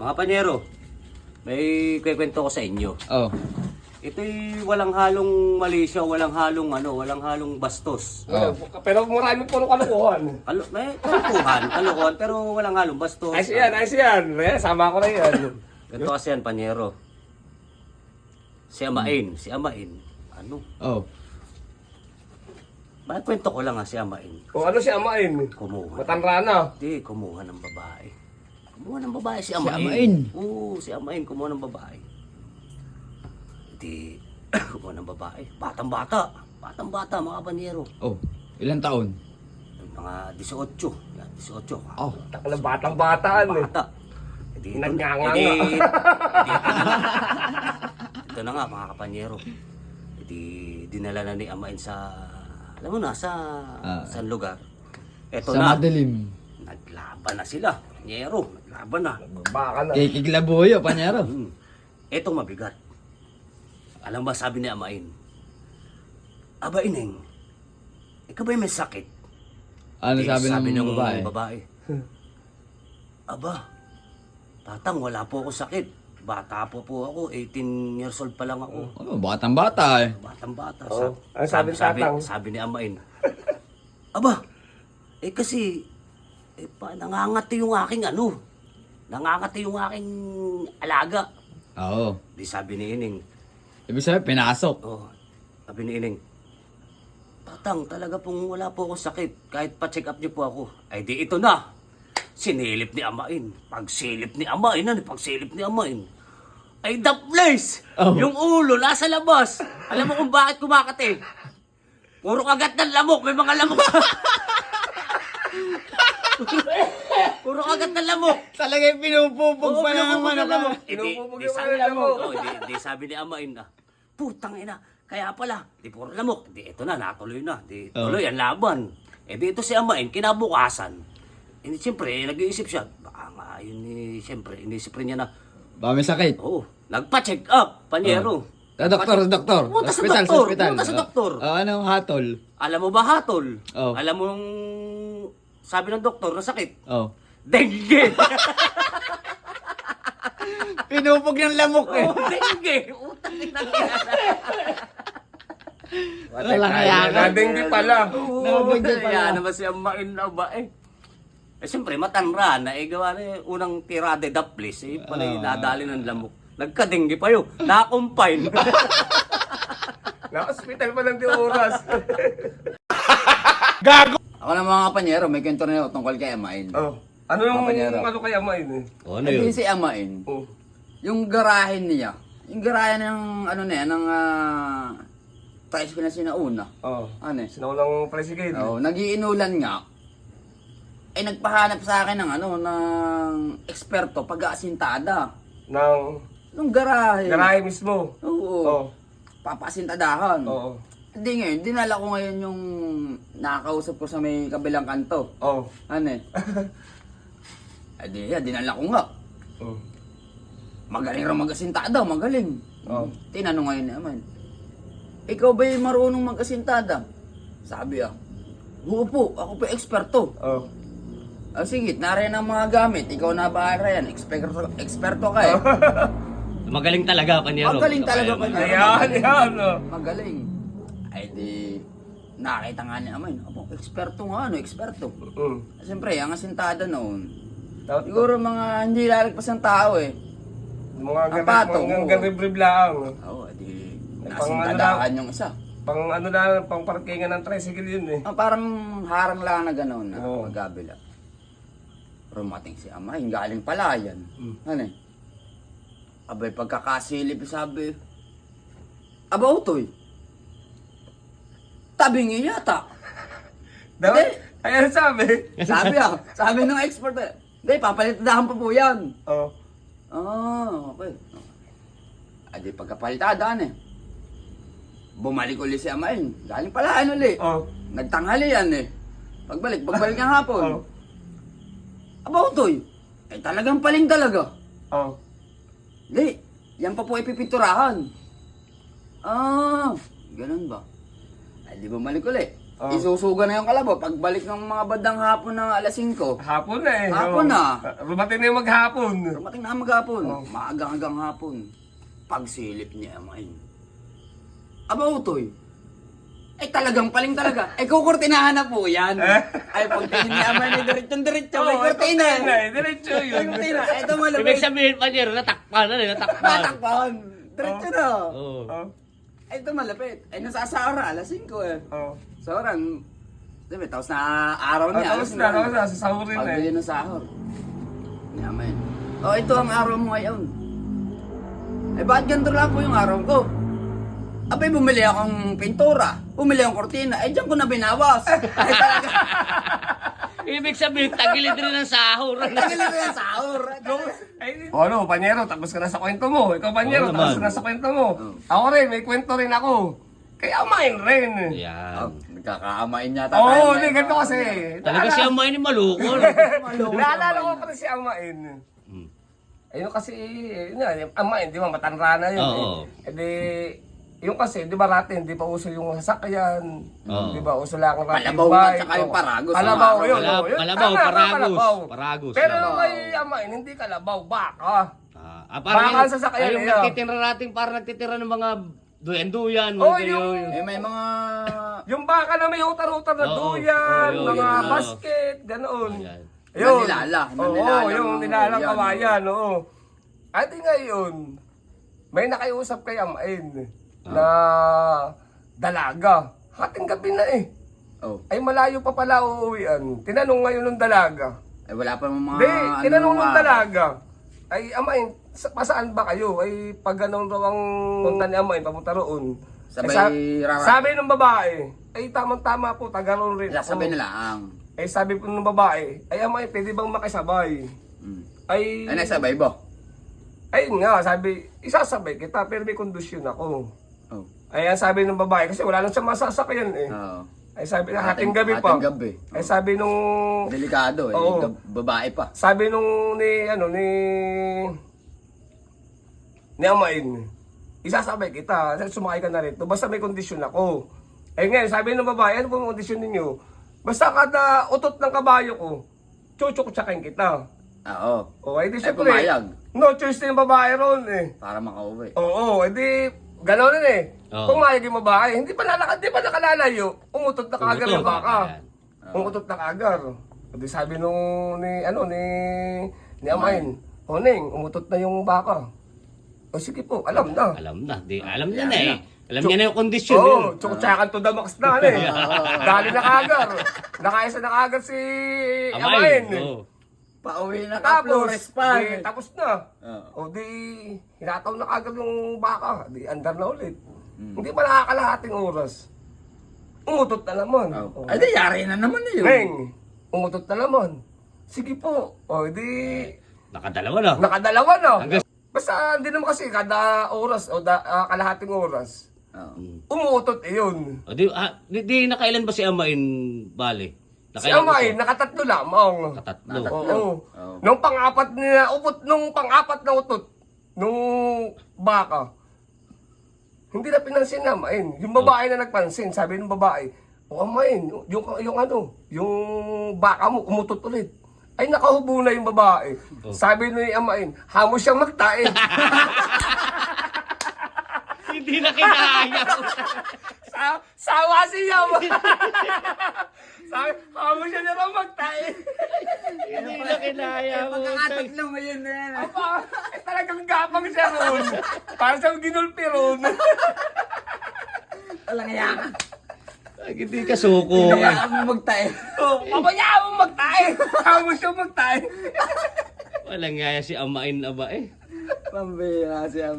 Mga panyero, may kwekwento ko sa inyo. Oh. Ito'y walang halong malisya, walang halong ano, walang halong bastos. Oh. Pero marami puro kalokohan. Kalo, may kalukuhan, kalukuhan, pero walang halong bastos. Ayos yan, ayos yan. Eh, sama ko na yan. Ganito kasi yan, panyero. Si Amain, si Amain, ano? Oh. Bakit kwento ko lang ha, si Amain. Kung ano si Amain. Kumuha. Matanra na. Hindi, kumuha ng babae. Kumuha ng babae si Amain. Amain? Oo, si Amain kumuha ng babae. Hindi, kumuha ng babae. Batang-bata. Batang-bata, mga panyero. Oh. Ilang taon? Mga 18. Yan, 18. Oh. Takala batang bataan eh. Bata. Hindi, Nagnganga nga. hindi, ito na nga. Ito na nga, mga kapanyero. Hindi, dinala na ni Amain sa, alam mo na, sa, Ah. sa lugar. Ito Sa na. madilim. Naglaban na sila. Panyero, naglaban na. Baka na. Kikiglabuyo, panyero. Hmm. Etong mabigat. Alam ba sabi ni Amain? Aba ineng, ikaw ba'y may sakit? Ano Eh, sabi, ng babae? babae? Aba, tatang wala po ako sakit. Bata po po ako, 18 years old pa lang ako. Oh, batang bata eh. Batang bata. Oo. Ano sabi ni sabi, tatang? sabi ni Amain. Aba, eh kasi, eh, pa, nangangati yung aking ano. Nangangati yung aking alaga. Oo. Di sabi ni Ining, Ibig sabihin, pinasok. Oh, sabi ni Ining, Tatang, talaga pong wala po ako sakit. Kahit pa-check up niyo po ako. Ay di ito na. Sinilip ni Amain. Pagsilip ni Amain, ano? Pagsilip ni Amain. Ay the place! Oh. Yung ulo, nasa labas. Alam mo kung bakit kumakati? Puro kagat ng lamok. May mga lamok. Puro kagat ng lamok. Talaga yung pinupupog Oo, pa pinupupog naman ng ako. lamok. Eh, di- Pinupupog di yung sabi mga lamok. oh, di, di sabi ni Amain na, putang ina, kaya pala, di puro lamok. Di ito na, natuloy na. Di Oh. tuloy ang laban. Eh di ito si Amain, kinabukasan. Eh, siyempre, eh, nag-iisip siya, baka nga, yun eh, siyempre, inisip rin niya na, Ba, may sakit. oo, nagpa-check up, panyero. Sa doktor, sa doktor. Punta sa Hospital, doktor, sa hospital. punta sa Oh. doktor. Oh, anong hatol? Alam mo ba, Hatol? Oh. Alam mo nung sabi ng doktor na sakit? Oh. Dengue! Pinupog ng lamok eh. oh, dengue! Utang ina Wala kaya ka. Nadenggi pala. Oo, Nabigyan pa kaya lang. naman si Amain na ba eh. Eh siyempre, matanra na. Eh gawa na eh, unang tirade the place. Eh pala oh. nadali ng lamok. Nagkadenggi pa yun. Na-confine. Na-hospital pa ng di oras. Ako na mga kapanyero, may kwento na tungkol kay Amain. oh. Ano yung Kompanyero. ano kay Amain eh? o, Hindi si Amain, Oh. yung garahe niya, yung garahe ng ano na yan, ng uh, tricycle na sinauna. Oh. Ano eh? Sinaulang presigate. Oh, nagiinulan nga. Ay nagpahanap sa akin ng ano, ng eksperto pag-aasintada. Ng Nung garahe. garahe mismo. Oo. Oh. Papasintadahan. Oo. Hindi ngayon, dinala ko ngayon yung nakakausap ko sa may kabilang kanto. Oh. Ano eh? Ay di, yeah, dinala ko nga. Oh. Magaling raw mag-asintada, magaling. Oh. Tinanong ngayon naman, ikaw ba'y marunong mag-asintada? Sabi ah, oo po, ako po eksperto. Oh. Ah, sige, nariyan ang mga gamit. Ikaw na bahala yan. Eksperto, eksperto ka eh. Magaling talaga, Panyero. Magaling talaga pa niya. Ayan, ayan. Oh. Magaling. Ay di, nakita nga niya naman. Abo, eksperto nga ano, eksperto. Mm. Siyempre, ang asintada noon, Tapos, siguro mga hindi lalagpas ng tao eh. mga Ang patong, ganun, oo. mga ganun lang. Oo, oh, di, Pang nasintadahan yung isa. Pang ano na, pang parkingan ng tricycle yun eh. Ah, parang harang lang na gano'n na Oo. magabila. Rumating si ama, yung galing palayan. Mm. Ano eh? Abay, pagkakasilip, sabi, Aba, utoy. Tabingi yata. Dapat, ayan sabi. Sabi ah, sabi ng expert eh. Hindi, papalitadahan pa po yan. Oh. Ah, okay. Adi, pagkapalitadaan eh. Bumalik uli si Amain. Galing palayan uli. Oh. Nagtanghali yan eh. Pagbalik, pagbalik ng hapon. Oh. Aba, utoy. Eh, talagang paling talaga. Oh. Di, yan pa po ipipinturahan. Ah, ganun ba? Ay, di bumalik uli. Oh. isusuga na yung kalabaw. Pagbalik ng mga bandang hapon ng alas 5, Hapon na eh. Hapon oh. na. Rumating na yung maghapon. dumating na maghapon. Oh. Maagang-agang hapon. Pagsilip niya amain. Aba, utoy. Ay talagang paling talaga. Ay kukurtinahan na po yan. Ay pagtingin ni Amay ni diretsyon diretsyon. May Oo, kurtina. ito na eh. Diretso yun. kurtina. Ito malapit. Ibig sabihin pa niya, natakpan na rin, natakpan. Matakpan. Diretso na. Oo. Oh. Ay ito malapit. Ay nasa asara. Alas 5 eh. Oh. Sa oran. Diba, tapos na araw Oh, niya. tapos alas na, tapos na, sasahurin na Pagbili eh. ng sahur. Amay. Oh, ito ang araw mo ngayon. Eh, bakit ganito lang po yung araw ko? Abay, bumili akong pintura. Bumili akong kortina. Eh, diyan ko na binawas. Ay, talaga. Ibig sabihin, tagilid rin ng sahur. Tagal na yung sahur. O ano, Panyero, tapos ka na sa kwento mo. Ikaw, Panyero, Oo tapos ka naman. na sa kwento mo. Ako rin, may kwento rin ako. Kaya main rin. Yan. Oh, nagkakaamain yata Oo, oh, ngayon. ganito kasi. Talaga si Amay ni Malukol. Naalala ko pa rin si Amain. Hmm. Ayun kasi, yun nga, yung Amain, di ba, matanra na yun. Oo. Eh. Eh di, yung kasi, di ba natin, di pa uso yung sasakyan. Oo. Di ba, uso lang ang rating Palabaw bike. at saka yung paragos. Palabaw, Ano, yun. Oo, yun. palabaw, Tama, paragos. palabaw. Paragos, Pero palabaw. kay Amain, hindi kalabaw, baka. Ah, ah, Baka parang sa sasakyan ay, yung niya. nagtitira natin, parang nagtitira ng mga duyan-duyan. Oh, mga yung- ganyan. Eh, may mga... Yung baka na may utar-utar na Oo, duyan, oo, mga yun, oo. basket, ganoon. Ayan. Ayun. Manilala, Oo, manilala yung ng nilalang yan, kawayan, oo. At ngayon, may nakiusap kay Amain na dalaga. Hating gabi na eh. Oh, Ay malayo pa pala uuwian. Tinanong ngayon ng dalaga. eh, wala pa mga... Hindi, tinanong ano, ng mga- dalaga. Ay, Amain, sa, pasaan ba kayo? Ay, pag ganun raw ang punta ni Amain, papunta roon. Sabay Ay, sa- sabi ng babae, ay tamang-tama po, taga roon rin ako. sabay nila ang... Eh sabi po ng babae, ay amay, pwede bang makisabay? Mm. Ay, Ay, nagsabay ba? ayun nga, sabi, isasabay kita, pero may kondisyon ako. Oh. Ay, sabi ng babae, kasi wala lang siya masasakyan eh. Oo. Ay sabi, hating Hating- gabi pa. hating gabi. Ay sabi nung, Delikado eh. Gab- Babae pa. sabi nung ni, ano, ni, ni Amain, isasabay kita, sumakay ka na rito, basta may kondisyon ako. Eh ngayon, sabi ng babae, ano po kondisyon ninyo? Basta kada utot ng kabayo ko, chuchuk-tsakin kita. Ah, Oo. O, edi Ay, syempre, pumayag. no choice na yung babae ron eh. Para makauwi. Oo, edi, gano'n eh. Oo. Pumayag yung babae, hindi pa nalakad, hindi pa nakalalayo, umutot na yung Umutot. baka. Ayan. Umutot na kagar. Edi sabi nung, ni, ano, ni, ni Amain, o Ning, umutot na yung baka. O sige po, alam na. Alam na, di, alam niya na eh. Alam niya na yung kondisyon Oo, yun. oh, tsukutsakan to the max na ano eh. Dali na kagar. Nakaisa na kagar si Amain. Amay. Oo. Pauwi na ka, Tapos, Flores pa. di, tapos na. Oo. O di, hinataw na kagad yung baka. Di, andar na ulit. Mm. Hindi pa nakakalahating oras. Umutot na naman. Oh. O, Ay, di, yari na naman na yun. Neng, umutot na naman. Sige po. O di, Nakadalawa na. nakadalawa na. Hanggang- Basta hindi naman kasi kada oras o da, ah, kalahating oras. Oo. Umutot iyon. O, di, ah, di, di nakailan ba si Amain, bale? Si Amay, nakatatlo lamang. Katatlo. Nakatatlo. Oo. Oo. Nung pang-apat na upot, nung pang-apat na utot, nung baka, hindi na pinansin na Amain. Yung babae na nagpansin, sabi ng babae, o Amain, yung, yung ano, yung baka mo, umutot ulit. Ay, nakahubo na yung babae. Sabi ni Amain, hamo siyang magtae. Hindi na kinaya. Sa, sawa siya. Sabi, hamo siya na raw magtae. Hindi na kinaya. Pagkakatatlo ngayon na yan. ah. Aba, eh, talagang gapang siya ron. Para siyang ginulpi ron. Walang yaka. Ay, Hindi ka suko. Kaya mo magtae. Oh, Papaya mo magtae. Hamo siya magtae. Walang ngaya si Amain na ba eh. Pambira siya.